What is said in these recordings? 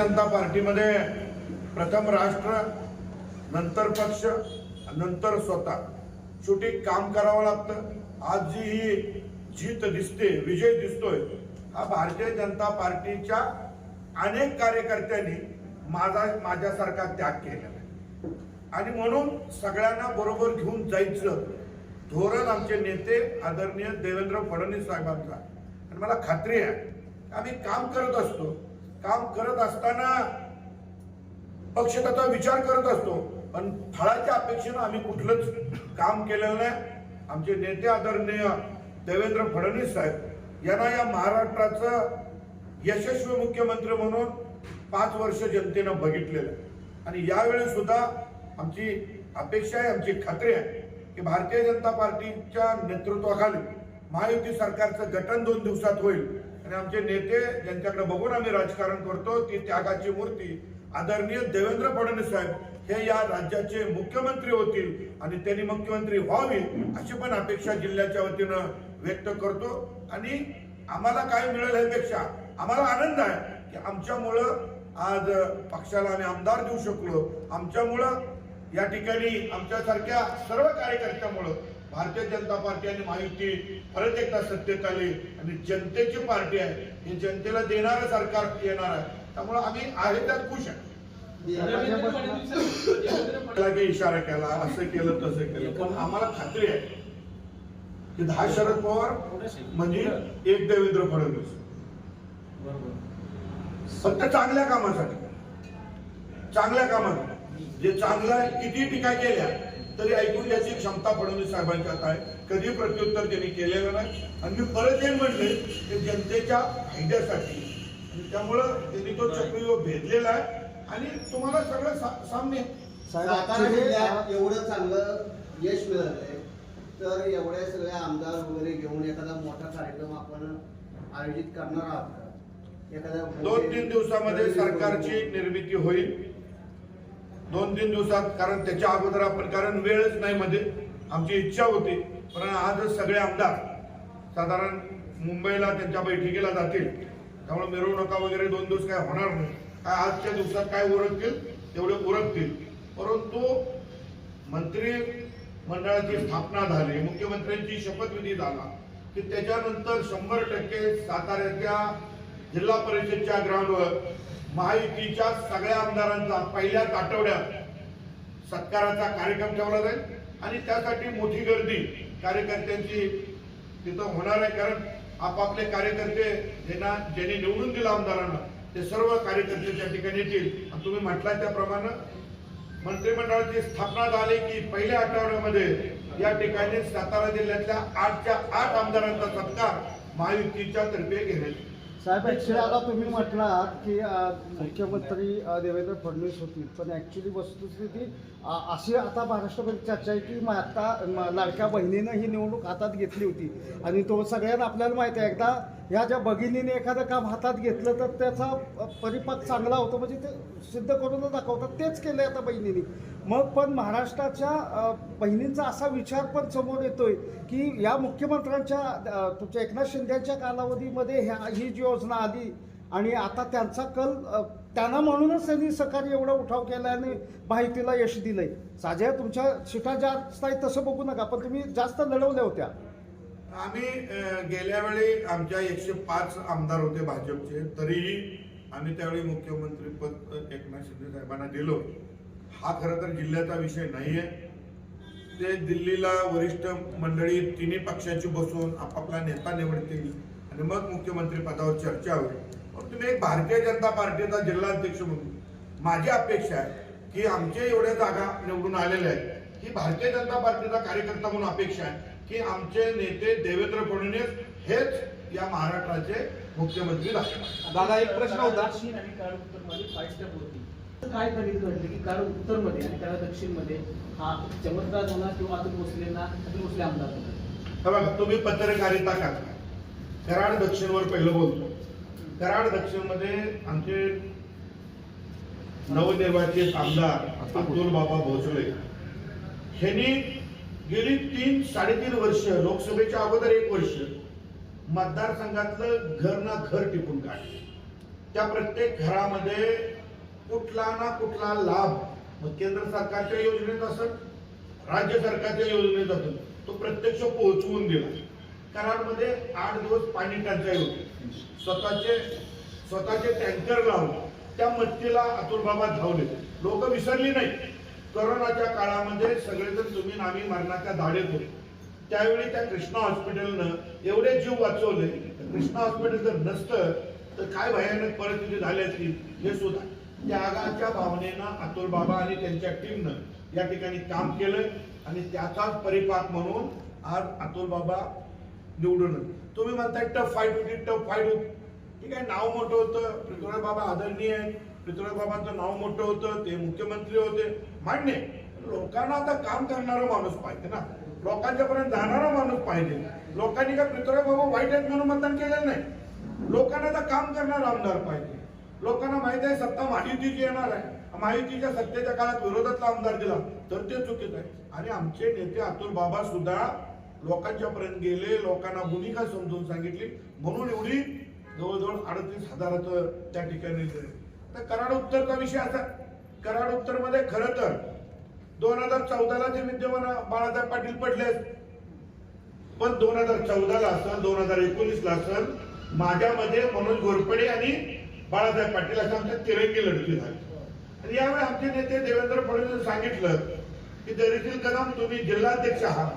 जनता पार्टीमध्ये प्रथम राष्ट्र नंतर पक्ष नंतर स्वतः. शेवटी काम करावं लागतं. आज जी ही जीत दिसते विजय दिसतोय हा भारतीय जनता पार्टीच्या अनेक कार्यकर्त्यांनी माझा माझ्यासारखा त्याग केलेला आहे. आणि म्हणून सगळ्यांना बरोबर घेऊन जायचं धोरण आमचे नेते आदरणीय देवेंद्र फडणवीस साहेबांचा आणि मला खात्री आहे आम्ही काम करत असतो काम करत असताना पक्ष त्याचा विचार करत असतो. पण फळाच्या अपेक्षेनं आम्ही कुठलंच काम केलेलं नाही. आमचे नेते आदरणीय देवेंद्र फडणवीस साहेब यांना या महाराष्ट्राचं यशस्वी मुख्यमंत्री म्हणून पाच वर्ष जनतेनं बघितलेलं आहे. आणि यावेळी सुद्धा आमची अपेक्षा आहे आमची खात्री आहे की भारतीय जनता पार्टीच्या नेतृत्वाखाली महायुती सरकारचं गठन दोन दिवसात होईल. आणि आमचे नेते ज्यांच्याकडे बघून आम्ही राजकारण करतो ती त्यागाची मूर्ती आदरणीय देवेंद्र फडणवीस साहेब हे या राज्याचे मुख्यमंत्री होतील आणि त्यांनी मुख्यमंत्री व्हावी अशी पण अपेक्षा जिल्ह्याच्या वतीनं व्यक्त करतो. आणि आम्हाला काय मिळेल ह्यापेक्षा आम्हाला आनंद आहे की आमच्यामुळं आज पक्षाला आम्ही आमदार देऊ शकलो. आमच्यामुळं या ठिकाणी आमच्यासारख्या सर्व कार्यकर्त्यामुळं भारतीय जनता पार्टी आणि महायुती परत एकदा सत्तेत आली आणि जनतेची पार्टी आहे. हे जनतेला देणारं सरकार येणार आहे. त्यामुळे आम्ही आहे त्यात खुश आहे. इशारा केला असं केलं तसं केलं. पण आम्हाला खात्री आहे की दहा शरद पवार म्हणजे एक देवेंद्र फडणवीस. फक्त चांगल्या कामासाठी. चांगल्या कामासाठी. जे चांगलं किती टीका केल्या तरी ऐकून घ्यायची क्षमता फडणवीस साहेबांच्यात आहे. कधी प्रत्युत्तर त्यांनी केलेलं नाही. आणि मी परत येऊन म्हणले की जनतेच्या फायद्यासाठी. आणि त्यामुळं त्यांनी तो चक्रीवर भेदलेला आहे. आणि तुम्हाला सगळं सा- सातारा जिल्ह्यात एवढं चांगलं यश मिळालंय तर एवढ्या सगळ्या आमदार वगैरे घेऊन एखादा मोठा कार्यक्रम आपण आयोजित करणार आहात का? एखाद्या दोन तीन दिवसामध्ये सरकारची निर्मिती होईल. दोन तीन दिवसात कारण त्याच्या अगोदर आपण कारण वेळच नाही मध्ये. आमची इच्छा होती पण आजच सगळे आमदार साधारण मुंबईला त्यांच्या बैठकीला जातील. त्यामुळे मिरवणुका वगैरे दोन दिवस काय होणार नाही. काय आजच्या दिवसात काय उरकतील तेवढे उरकतील. परंतु मंत्री मंडळाची स्थापना झाली मुख्यमंत्र्यांची शपथविधी झाला की त्याच्यानंतर शंभर टक्के साताऱ्याच्या जिल्हा परिषदच्या ग्राउंडवर महायुतीच्या सगळ्या आमदारांचा पहिल्याच आठवड्यात सत्काराचा कार्यक्रम ठेवला जाईल. आणि त्यासाठी मोठी गर्दी कार्यकर्त्यांची तिथं होणार आहे. कारण आपापले कार्यकर्ते ज्यांना ज्यांनी निवडून दिलं आमदारांना ते सर्व कार्यकर्ते त्या ठिकाणी येतील. आणि तुम्ही म्हटला त्याप्रमाणे मंत्रिमंडळाची स्थापना झाली की पहिल्या आठवड्यामध्ये या ठिकाणी सातारा जिल्ह्यातल्या आठच्या आठ आमदारांचा सत्कार महायुतीच्या तर्फे घेण्यात येईल. साहेब ऍक्च्युली आता तुम्ही म्हटलात की मुख्यमंत्री देवेंद्र फडणवीस होतील. पण ऍक्च्युली वस्तुस्थिती अशी आता महाराष्ट्रामध्ये चर्चा आहे की आता लाडक्या बहिणीनं ही निवडणूक हातात घेतली होती. आणि तो सगळ्यांना आपल्याला माहिती आहे. एकदा ह्या ज्या भगिनीने एखादं काम हातात घेतलं तर त्याचा परिपाक चांगला होतो म्हणजे ते सिद्ध करूनच दाखवतात. तेच केलं आता बहिणींनी. मग पण महाराष्ट्राच्या बहिणींचा असा विचार पण समोर येतोय की या मुख्यमंत्र्यांच्या तुमच्या एकनाथ शिंदेच्या कालावधीमध्ये ह्या ही जी योजना आली आणि आता त्यांचा कल त्यांना म्हणूनच त्यांनी सकाळी एवढा उठाव केला आणि माहितीला यश दिलंय. साध्या तुमच्या शिटा जास्त आहेत तसं बघू नका पण तुम्ही जास्त लढवल्या होत्या. आम्ही गेल्या वेळी आमच्या एकशे पाच आमदार होते भाजपचे तरीही आम्ही त्यावेळी मुख्यमंत्री पद एकनाथ शिंदे साहेबांना दिलो. हा खरं तर जिल्ह्याचा विषय नाहीये. ते दिल्लीला वरिष्ठ मंडळी तिन्ही पक्षाची बसून आपापला नेता निवडतील आणि मग मुख्यमंत्री पदावर चर्चा होईल. पण तुम्ही एक भारतीय जनता पार्टीचा जिल्हाध्यक्ष म्हणून माझी अपेक्षा आहे की आमच्या एवढ्या जागा निवडून आलेल्या आहेत. ही भारतीय जनता पार्टीचा कार्यकर्ता म्हणून अपेक्षा आहे. की आमचे नेते देवेंद्र फडणवीस हेच या महाराष्ट्राचे मुख्यमंत्री राहतील. दादा एक प्रश्न होता. दक्षिण आणि काळ उत्तरमध्ये फाईव्ह स्टेप होती. काय गणित घडलं की काळ उत्तरमध्ये आणि काळ दक्षिणमध्ये हा चमत्कार झाला किंवा अतुल भोसलेंना अतुल भोसले आमदार झाले. हे बघा तुम्ही पत्रकारिता करता कराड दक्षिणवर पहिलं बोलतो. कराड दक्षिणमध्ये आमचे नवनिर्वाचित आमदार अब्दुल बाबा भोसले. ह्यांनी गेली तीन साडेतीन वर्ष लोकसभेच्या अगोदर एक वर्ष मतदारसंघातलं घर ना घर टिपून काढले. त्या प्रत्येक घरामध्ये कुठला ना कुठला लाभ मग केंद्र सरकारच्या योजनेत असत राज्य सरकारच्या योजनेत असत तो प्रत्यक्ष पोहोचवून दिला. कराडमध्ये आठ दिवस पाणी टंचाई होती. स्वतःचे स्वतःचे टँकर लावले त्या मत्तीला अतुल बाबा धावले. लोक विसरली नाही करोनाच्या काळामध्ये सगळेजण तुम्ही आणि आम्ही मरणाच्या धाडेत होते त्यावेळी त्या कृष्णा हॉस्पिटलनं एवढे जीव वाचवले. कृष्णा हॉस्पिटल जर नसतं तर काय भयानक परिस्थिती झाली असतील हे सुद्धा. त्यागाच्या भावनेनं अतुल बाबा आणि त्यांच्या टीमनं या ठिकाणी काम केलं आणि त्याचाच परिपाक म्हणून आज अतुल बाबा निवडून तुम्ही म्हणताय टफ फाईट होती टफ फाईट होती. ठीक आहे नाव मोठं होतं. पृथ्वीराज बाबा आदरणीय आहे पृथ्वीराज बाबांचं नाव मोठं होतं. ते मुख्यमंत्री होते. मान्य लोकांना आता काम करणारा माणूस पाहिजे ना. लोकांच्या पर्यंत जाणारा माणूस पाहिजे. लोकांनी काय पृथ्वीराज बाबा वाईट आहेत म्हणून मतदान केलेलं नाही. लोकांना आता काम करणारा आमदार पाहिजे. लोकांना माहिती आहे सत्ता महायुतीची येणार आहे. महायुतीच्या सत्तेच्या काळात विरोधातला आमदार दिला तर ते चुकीचं आहे. आणि आमचे नेते अतुल बाबा सुद्धा लोकांच्या पर्यंत गेले लोकांना भूमिका समजून सांगितली. म्हणून एवढी जवळजवळ अडतीस हजाराचं त्या ठिकाणी दिलं. तर कराड उत्तरचा विषय असा? कराड उत्तरमध्ये खरं तर दोन हजार चौदाला जे विद्यमान बाळासाहेब पाटील पडले पण दोन हजार चौदाला असेल दोन हजार एकोणीसला असेल माझ्यामध्ये मनोज घोरपडे आणि बाळासाहेब पाटील असं आमच्या तिरंगी लढती झाली. आणि यावेळी आमचे नेते देवेंद्र फडणवीस सांगितलं की दरीतील कदम तुम्ही जिल्हाध्यक्ष आहात.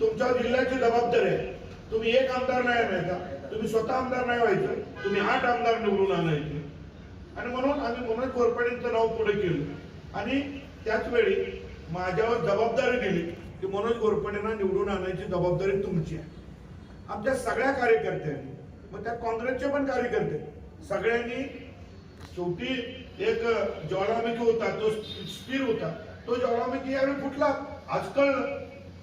तुमच्या जिल्ह्याची जबाबदारी आहे. तुम्ही एक आमदार नाही आणायचा. तुम्ही स्वतः आमदार नाही व्हायचं. तुम्ही आठ आमदार निवडून आणायचे. आणि म्हणून आम्ही मनोज घोरपडेंचं नाव पुढे केलं. आणि त्याच वेळी माझ्यावर जबाबदारी दिली की मनोज घोरपडेंना निवडून आणायची जबाबदारी तुमची आहे. आमच्या सगळ्या कार्यकर्त्यांनी मग त्या काँग्रेसचे पण कार्यकर्ते सगळ्यांनी शेवटी एक ज्वालामुखी होता तो स्थिर होता. तो ज्वालामुखी यावेळी फुटला. आजकाल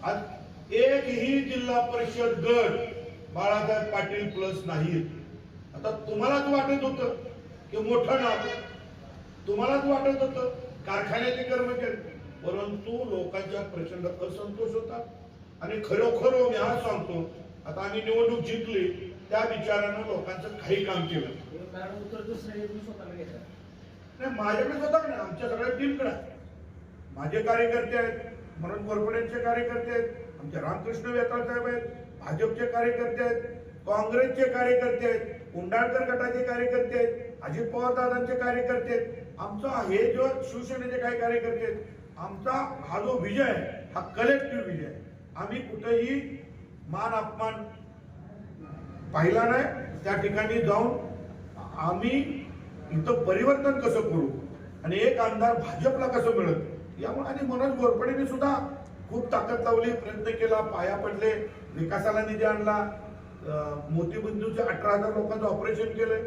आज एकही जिल्हा परिषद गट बाळासाहेब पाटील प्लस नाही आता तुम्हालाच वाटत होतं की मोठं नाव. तुम्हालाच वाटत होतं कारखान्याचे कर्मचारी. परंतु लोकांच्या प्रचंड असंतोष होता. आणि खरोखर मी आज सांगतो आता आम्ही निवडणूक जिंकली त्या विचारानं लोकांचं काही काम केलं नाही. माझ्याकडे स्वतः नाही आमच्या सगळ्या टीमकडे. माझे कार्यकर्ते आहेत मनोज कॉर्पोरेटचे कार्यकर्ते आहेत आमचे रामकृष्ण वेताळ साहेब आहेत भाजपचे कार्यकर्ते आहेत काँग्रेसचे कार्यकर्ते आहेत उंडाळकर गटाचे कार्यकर्ते आहेत अजित पवार दादांचे कार्यकर्ते आहेत. आमचा हे जो शिवसेनेचे काही कार्यकर्ते आहेत आमचा हा जो विजय आहे हा कलेक्टिव्ह विजय आहे. आम्ही कुठेही मान अपमान पाहिला नाही त्या ठिकाणी जाऊन आम्ही इथं परिवर्तन कसं करू आणि एक आमदार भाजपला कसं मिळत यामुळे आणि मनोज घोरपडेने सुद्धा खूप ताकद लावली प्रयत्न केला पाया पडले विकासाला निधी आणला मोतीबिंदूचे अठरा हजार लोकांचं ऑपरेशन केलंय.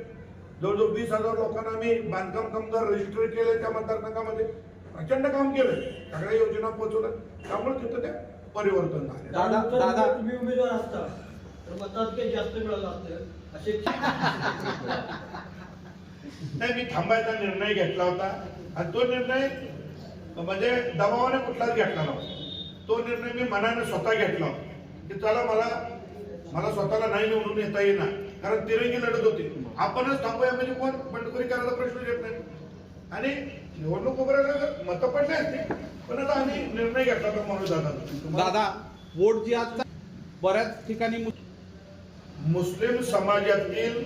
जवळजवळ वीस हजार लोकांना आम्ही बांधकाम कामगार रजिस्टर केले त्या मतदारसंघामध्ये. प्रचंड काम केलं सगळ्या योजना पोहोचवल्या. त्यामुळे तिथं ते परिवर्तन झाले. दादा दादा तुम्ही उमेदवार असता. तर मताधिक्य जास्त मिळालं असतं. असे नाही मी थांबायचा निर्णय घेतला होता. आणि तो निर्णय म्हणजे दबावाने कुठलाच घेतला नव्हता. तो निर्णय मी मनाने स्वतः घेतला होता. की चला मला मला स्वतःला नाही निवडून येता येणार. कारण तिरंगी लढत होती. आपणच थांबूया म्हणजे कोण? बंडखोरी करायला प्रश्न येत नाही. आणि निवडणूक वगैरे मतं पडले असते. पण आता आम्ही निर्णय घेतला होता म्हणून दादा दादा वोट जी आज बऱ्याच ठिकाणी मुस्लिम समाजातील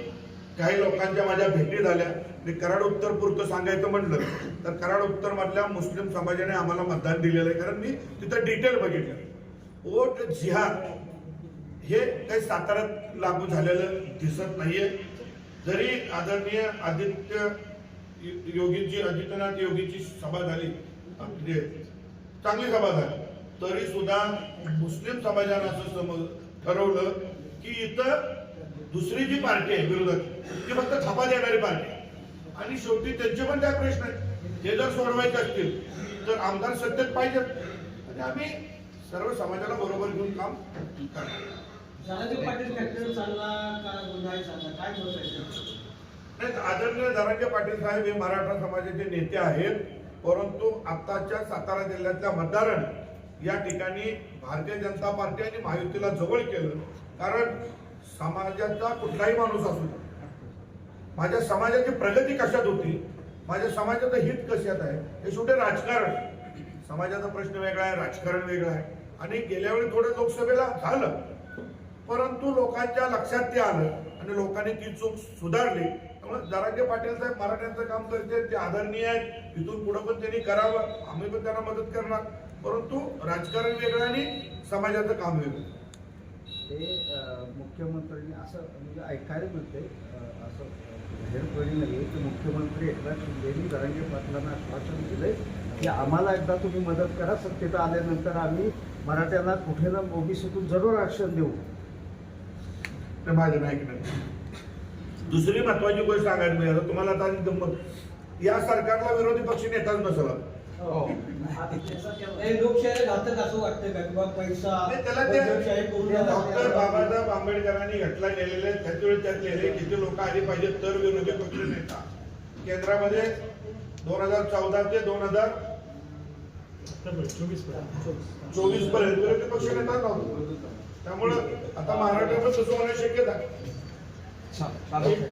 काही लोकांच्या माझ्या भेटी झाल्या. मी कराड उत्तर पुरतं सांगायचं म्हटलं. तर कराड उत्तर मधल्या मुस्लिम समाजाने आम्हाला मतदान दिलेलं आहे. कारण मी तिथं डिटेल बघितलं. वोट जिहाद हे काही साताऱ्यात लागू झालेलं दिसत नाहीये. जरी आदरणीय आदित्य योगीची आदित्यनाथ योगीची सभा झाली म्हणजे चांगली सभा झाली तरी सुद्धा मुस्लिम समाजानं असं समज ठरवलं की इथं दुसरी जी पार्टी आहे विरोधात ती फक्त थापा देणारी पार्टी आहे. आणि शेवटी त्यांचे पण काय प्रश्न आहेत. ते जर सोडवायचे असतील तर आमदार सत्तेत पाहिजेत. आणि आम्ही सर्व समाजाला बरोबर घेऊन काम करणार. शाळाचे पाटील फॅक्टर चालला का गोंधळ चालला काय मत नाही आदरणीय धनंजय पाटील साहेब हे मराठा समाजाचे नेते आहेत. परंतु आताच्या सातारा जिल्ह्यातल्या मतदारांनी या ठिकाणी भारतीय जनता पार्टी आणि महायुतीला जवळ केलं. कारण समाजाचा कुठलाही माणूस असू द्या माझ्या समाजाची प्रगती कशात होती? माझ्या समाजाचं हित कशात आहे? हे शेवटी राजकारण. समाजाचा प्रश्न वेगळा आहे राजकारण वेगळं आहे. आणि गेल्या वेळी थोडं लोकसभेला झालं. परंतु लोकांच्या लक्षात ते आलं आणि लोकांनी ती चूक सुधारली. त्यामुळे जरांगे पाटील साहेब मराठ्यांचं काम करते ते आदरणीय आहेत. तिथून पुढे पण त्यांनी करावं. आम्ही पण त्यांना मदत करणार. परंतु राजकारण वेगळं आणि समाजाचं काम वेगळं. ते मुख्यमंत्र्यांनी असं म्हणजे ऐकायला मिळते असं बाहेर पडली नाही की मुख्यमंत्री एकनाथ शिंदेनी जरांगे पाटलांना आश्वासन दिलंय की आम्हाला एकदा तुम्ही मदत करा. सत्तेत आल्यानंतर आम्ही मराठ्यांना कुठे ना ओबीसीतून जरूर आरक्षण देऊ. ते माझ्या नाही? ऐकणार दुसरी महत्वाची गोष्ट सांगायला मिळालं. तुम्हाला आता गंमत या सरकारला विरोधी पक्ष नेताच नसला हे. लोकशाही घातक असं वाटतं का? किंवा पैसा नाही, त्याला ते लोकशाही पूर्ण डॉक्टर बाबासाहेब आंबेडकरांनी घटला गेलेले त्याच्यावेळी त्यात लिहिले किती लोक आली पाहिजे तर विरोधी पक्ष नेता. केंद्रामध्ये दोन हजार चौदा ते दोन हजार चोवीसपर्यंत विरोधी पक्ष नेता नव्हता. त्यामुळं आता महाराष्ट्रात तसं होण्याची शक्यता